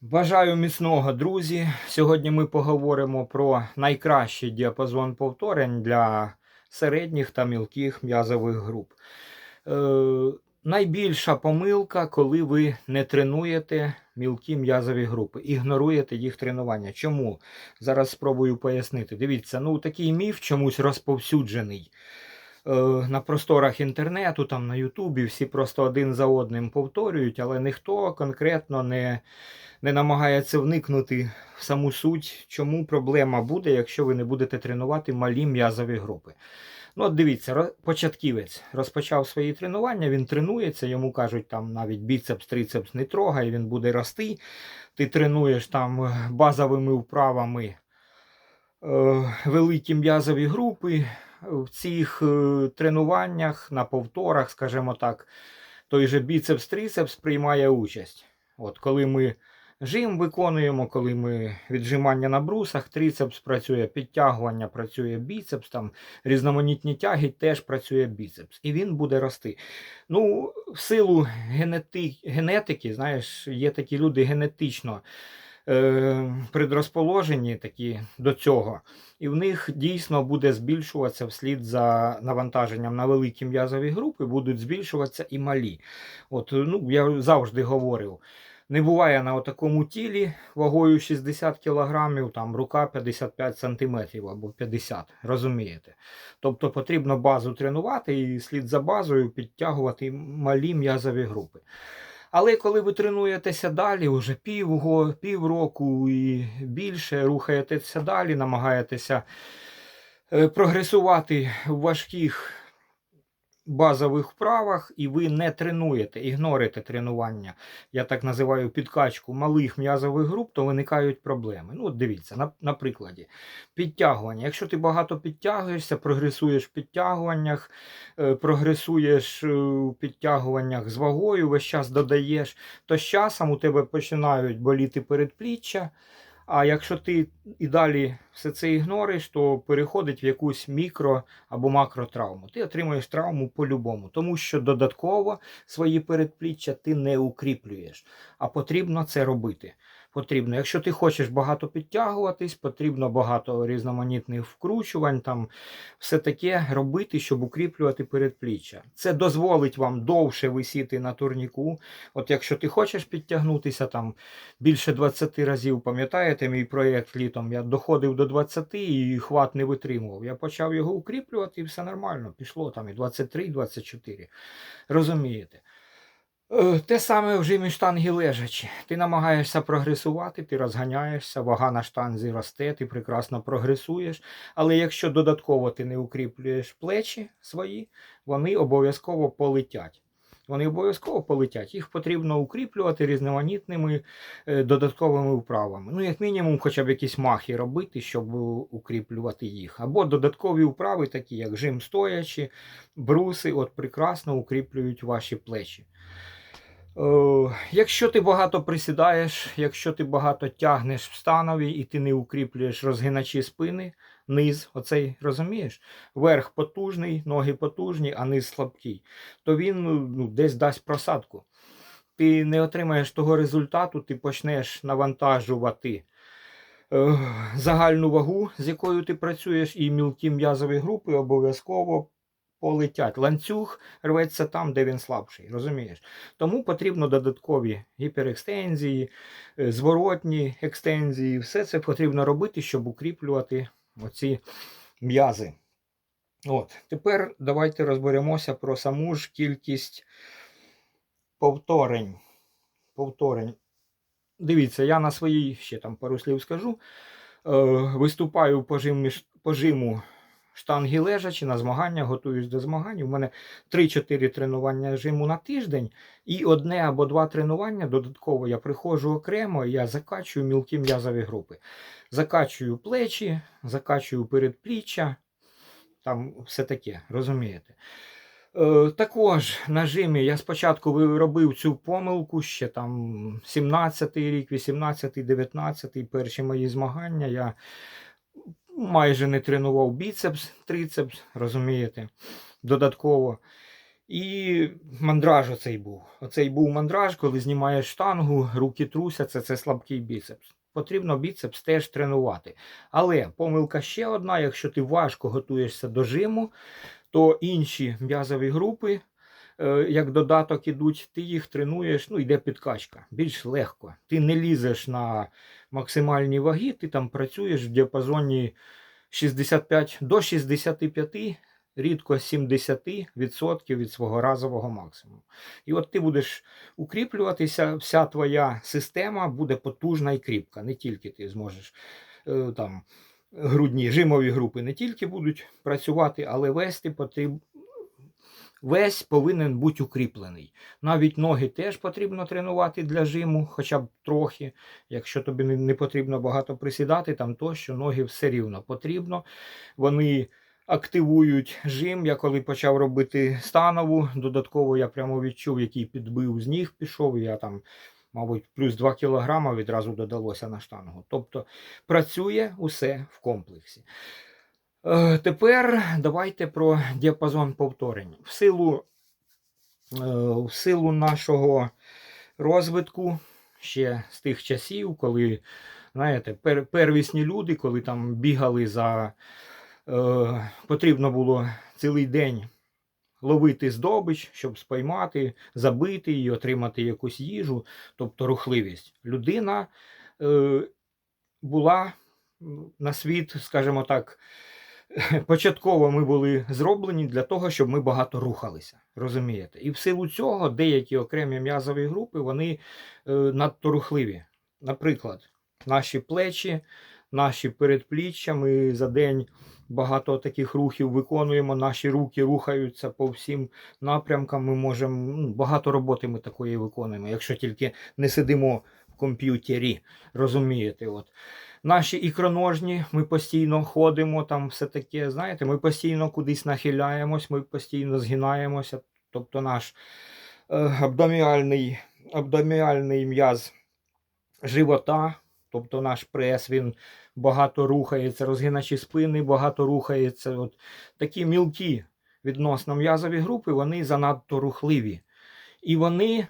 Бажаю міцного, друзі. Сьогодні ми поговоримо про найкращий діапазон повторень для середніх та мілких м'язових груп. Е, найбільша помилка, коли ви не тренуєте мілкі м'язові групи, ігноруєте їх тренування. Чому? Зараз спробую пояснити. Дивіться, ну такий міф чомусь розповсюджений. Е, на просторах інтернету, там на Ютубі, всі просто один за одним повторюють, але ніхто конкретно не, не намагається вникнути в саму суть, чому проблема буде, якщо ви не будете тренувати малі м'язові групи. Ну, от дивіться, початківець розпочав свої тренування, він тренується, йому кажуть, там навіть біцепс, трицепс не трогай, він буде рости. Ти тренуєш там базовими вправами е, великі м'язові групи. В цих е, тренуваннях на повторах, скажімо так, той же біцепс-трицепс приймає участь. От коли ми жим виконуємо, коли ми віджимання на брусах, трицепс працює, підтягування працює біцепс, там різноманітні тяги теж працює біцепс, і він буде рости. Ну, в силу генети... генетики, знаєш, є такі люди генетично предрозположені такі до цього. І в них дійсно буде збільшуватися вслід за навантаженням на великі м'язові групи, будуть збільшуватися і малі. От, ну, я завжди говорив. Не буває на такому тілі вагою 60 кг, там рука 55 см або 50 розумієте? Тобто потрібно базу тренувати і слід за базою підтягувати малі м'язові групи. Але коли ви тренуєтеся далі, вже півго, півроку і більше, рухаєтеся далі, намагаєтеся е, прогресувати в важких базових вправах, і ви не тренуєте, ігнорите тренування, я так називаю підкачку малих м'язових груп, то виникають проблеми. Ну, от дивіться, на, на прикладі. Підтягування. Якщо ти багато підтягуєшся, прогресуєш в підтягуваннях, е, прогресуєш е, у підтягуваннях з вагою, весь час додаєш, то з часом у тебе починають боліти передпліччя. А якщо ти і далі все це ігнориш, то переходить в якусь мікро або макротравму. Ти отримуєш травму по-любому, тому що додатково свої передпліччя ти не укріплюєш. А потрібно це робити. Потрібно, якщо ти хочеш багато підтягуватись, потрібно багато різноманітних вкручувань, там все таке робити, щоб укріплювати передпліччя. Це дозволить вам довше висіти на турніку. От якщо ти хочеш підтягнутися там більше 20 разів, пам'ятаєте мій проєкт літом, я доходив до 20 і хват не витримував. Я почав його укріплювати і все нормально. Пішло там і 23, і 24. Розумієте? Е, Те саме в жимі штанги лежачі. Ти намагаєшся прогресувати, ти розганяєшся, вага на штанзі росте, ти прекрасно прогресуєш. Але якщо додатково ти не укріплюєш плечі свої, вони обов'язково полетять. Вони обов'язково полетять. Їх потрібно укріплювати різноманітними е, додатковими вправами. Ну, як мінімум, хоча б якісь махи робити, щоб укріплювати їх. Або додаткові вправи, такі як жим стоячи, бруси, от прекрасно укріплюють ваші плечі. Е, Якщо ти багато присідаєш, якщо ти багато тягнеш в станові і ти не укріплюєш розгиначі спини, низ, оцей розумієш, верх потужний, ноги потужні, а низ слабкий, то він ну, десь дасть просадку. Ти не отримаєш того результату, ти почнеш навантажувати е, загальну вагу, з якою ти працюєш, і мілкі м'язові групи обов'язково полетять. Ланцюг рветься там, де він слабший, розумієш? Тому потрібно додаткові гіперекстензії, е, зворотні екстензії. Все це потрібно робити, щоб укріплювати оці м'язи. От. Тепер давайте розберемося про саму ж кількість повторень. повторень. Дивіться, я на своїй ще там пару слів скажу. Е, виступаю по жиму штанги лежачі на змагання, готуюсь до змагань. У мене 3-4 тренування жиму на тиждень, і одне або два тренування додатково я приходжу окремо, я закачую мілкі м'язові групи. Закачую плечі, закачую передпліччя, там все таке, розумієте. Е, також на жимі я спочатку робив цю помилку ще там 17-й рік, 18-й, 19-й, перші мої змагання. Я майже не тренував біцепс, трицепс, розумієте, додатково. І мандраж оцей був. Оцей був мандраж, коли знімаєш штангу, руки трусяться, це слабкий біцепс. Потрібно біцепс теж тренувати. Але помилка ще одна: якщо ти важко готуєшся до жиму, то інші м'язові групи, як додаток ідуть, ти їх тренуєш, ну йде підкачка, більш легко. Ти не лізеш на максимальні ваги, ти там працюєш в діапазоні 65 до 65, рідко 70% від свого разового максимуму. І от ти будеш укріплюватися, вся твоя система буде потужна і кріпка. Не тільки ти зможеш е, там грудні жимові групи не тільки будуть працювати, але весь ти потріб... весь повинен бути укріплений. Навіть ноги теж потрібно тренувати для жиму, хоча б трохи. Якщо тобі не- потрібно багато присідати, там тощо ноги все рівно потрібно. Вони активують жим. Я коли почав робити станову, додатково я прямо відчув, який підбив з ніг пішов. Я там, мабуть, плюс 2 кілограма відразу додалося на штангу. Тобто працює усе в комплексі. Е, Тепер давайте про діапазон повторень. В силу, е, в силу нашого розвитку ще з тих часів, коли, знаєте, пер, первісні люди, коли там бігали за. Е, потрібно було цілий день ловити здобич, щоб спіймати, забити і отримати якусь їжу, тобто рухливість. Людина була на світ, скажімо так, початково ми були зроблені для того, щоб ми багато рухалися. Розумієте? І в силу цього деякі окремі м'язові групи вони е, надто рухливі. Наприклад, наші плечі, наші передпліччя, ми за день багато таких рухів виконуємо, наші руки рухаються по всім напрямкам. Ми можемо ну, багато роботи ми такої виконуємо, якщо тільки не сидимо в комп'ютері. Розумієте? От. Наші ікроножні, ми постійно ходимо, там все таке, знаєте, ми постійно кудись нахиляємось, ми постійно згинаємося. Тобто наш е, абдоміальний, абдоміальний м'яз живота, тобто наш прес, він багато рухається, розгиначі спини багато рухається. От такі мілкі відносно м'язові групи, вони занадто рухливі. І вони,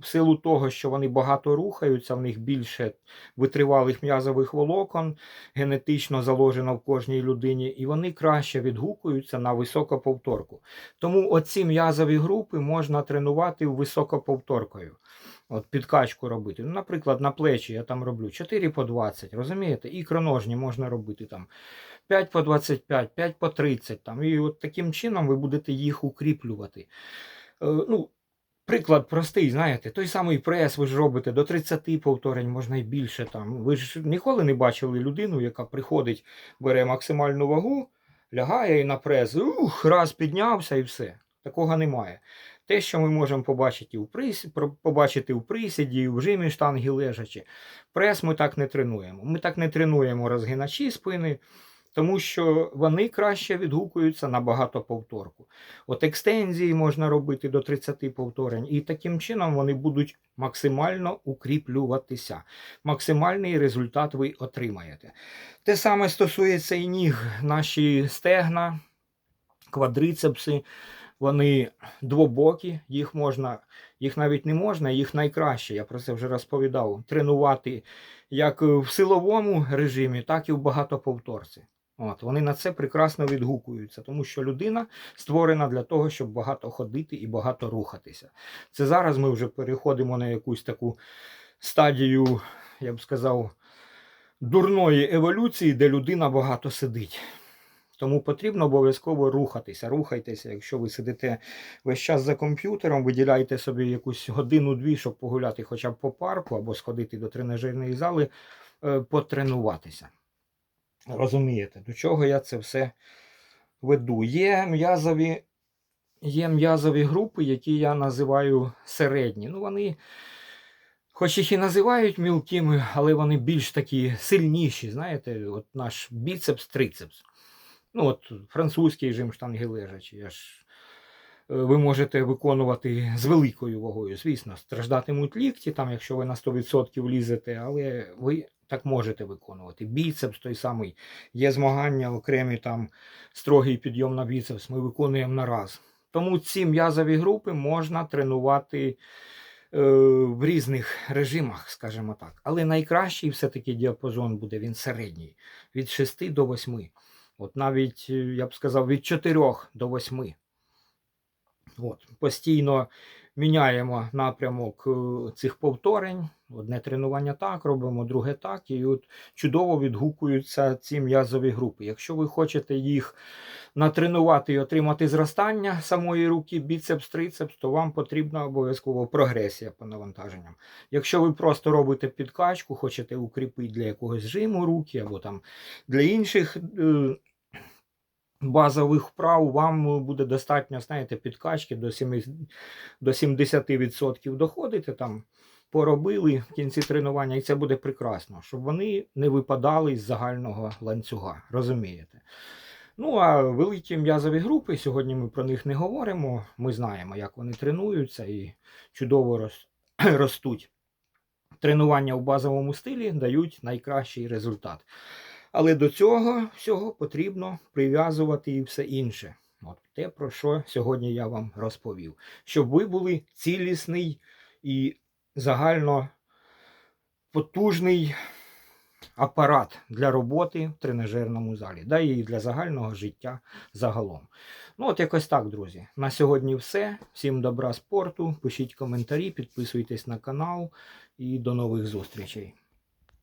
в силу того, що вони багато рухаються, в них більше витривалих м'язових волокон, генетично заложено в кожній людині, і вони краще відгукуються на високоповторку. Тому оці м'язові групи можна тренувати високоповторкою. От підкачку робити. Ну, наприклад, на плечі я там роблю 4 по 20, розумієте? І кроножні можна робити там 5 по 25, 5 по 30. Там, і от таким чином ви будете їх укріплювати. Е, ну, приклад простий, знаєте, той самий прес ви ж робите до 30 повторень, можна і більше. Там. Ви ж ніколи не бачили людину, яка приходить, бере максимальну вагу, лягає і на прес, ух, раз піднявся і все. Такого немає. Те, що ми можемо побачити в присі, побачити в присіді, в жимі штанги лежачі. Прес ми так не тренуємо. Ми так не тренуємо розгиначі спини, тому що вони краще відгукуються на багатоповторку. От екстензії можна робити до 30 повторень, і таким чином вони будуть максимально укріплюватися. Максимальний результат ви отримаєте. Те саме стосується і ніг, наші стегна, квадрицепси. Вони двобокі, їх можна, їх навіть не можна, їх найкраще, я про це вже розповідав, тренувати як в силовому режимі, так і в багатоповторці. От, вони на це прекрасно відгукуються, тому що людина створена для того, щоб багато ходити і багато рухатися. Це зараз ми вже переходимо на якусь таку стадію, я б сказав, дурної еволюції, де людина багато сидить. Тому потрібно обов'язково рухатися. Рухайтеся, якщо ви сидите весь час за комп'ютером, виділяйте собі якусь годину-дві, щоб погуляти хоча б по парку або сходити до тренажерної зали, е, потренуватися. Розумієте, до чого я це все веду? Є м'язові, є м'язові групи, які я називаю середні. Ну, вони, хоч їх і називають мілкими, але вони більш такі сильніші. Знаєте, от наш біцепс, трицепс. Ну, от французький жим штанги лежачі. Я ж, е, ви можете виконувати з великою вагою. Звісно, страждатимуть лікті, там, якщо ви на 100% лізете, але ви так можете виконувати. Біцепс той самий. Є змагання окремі там строгий підйом на біцепс. Ми виконуємо на раз. Тому ці м'язові групи можна тренувати е, в різних режимах, скажімо так. Але найкращий все-таки діапазон буде він середній, від 6 до 8. От навіть, е, я б сказав, від 4 до 8. От, постійно міняємо напрямок е, цих повторень. Одне тренування так робимо, друге так. І от чудово відгукуються ці м'язові групи. Якщо ви хочете їх натренувати і отримати зростання самої руки, біцепс, трицепс, то вам потрібна обов'язково прогресія по навантаженням. Якщо ви просто робите підкачку, хочете укріпити для якогось жиму руки або там для інших. Е, Базових вправ вам буде достатньо, знаєте, підкачки до 70%, до 70% доходити там, поробили в кінці тренування, і це буде прекрасно, щоб вони не випадали з загального ланцюга. Розумієте? Ну, а великі м'язові групи, сьогодні ми про них не говоримо. Ми знаємо, як вони тренуються і чудово ростуть. Тренування в базовому стилі дають найкращий результат. Але до цього всього потрібно прив'язувати і все інше. От те, про що сьогодні я вам розповів. Щоб ви були цілісний і загально потужний апарат для роботи в тренажерному залі, да і для загального життя загалом. Ну, от якось так, друзі. На сьогодні все. Всім добра спорту. Пишіть коментарі, підписуйтесь на канал і до нових зустрічей.